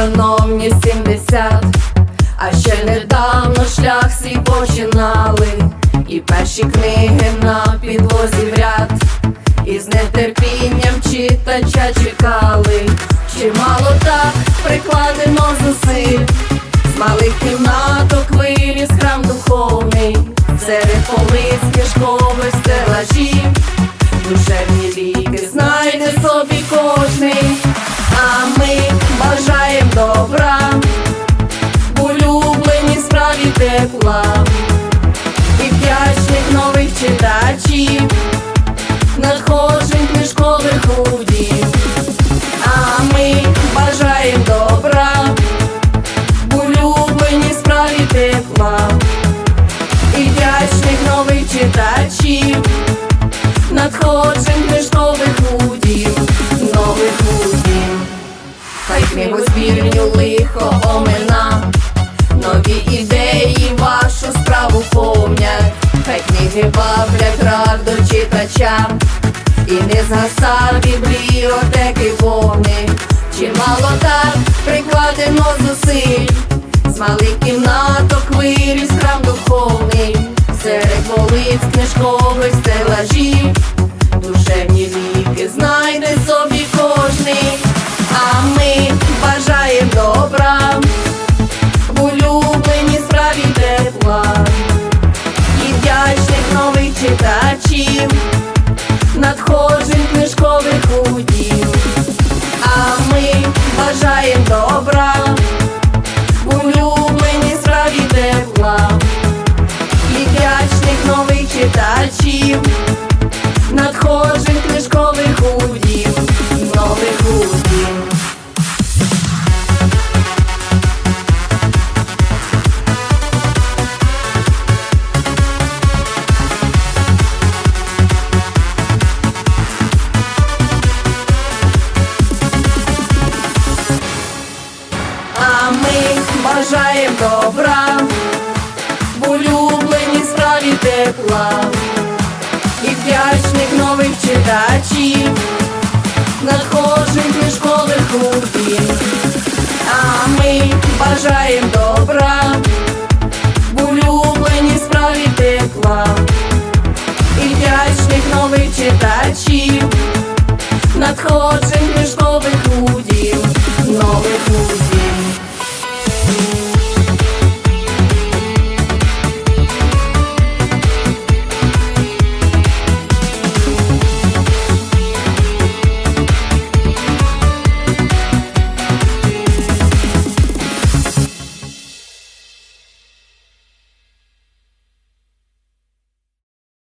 Шановні, 70 А ще недавно шлях свій починали, і перші книги на підлозі в ряд, і з нетерпінням читача чекали, чимало так прикладено зусиль, з малих кімнаток виріс храм духовний, серед полиць кишкових стелажів, душевні ліки знайде собі кожний, читачів, надходжень книжкових удів, а ми бажаємо добра. В улюбленій справі тепла. І вдячних нових читачів, надходжень книжкових удів, нових удів. Хай книгозбірню лихо книги бавлять раду читачам, і не згаса бібліотеки вогни, чимало так прикладено зусиль, з малих кімнаток виріс храм духовний, серед полиць книжкових бажаємо добра в улюбленій справі тепла і вдячних нових читачів, поверху він. А мы бажаємо добра, булю в не справі тепла.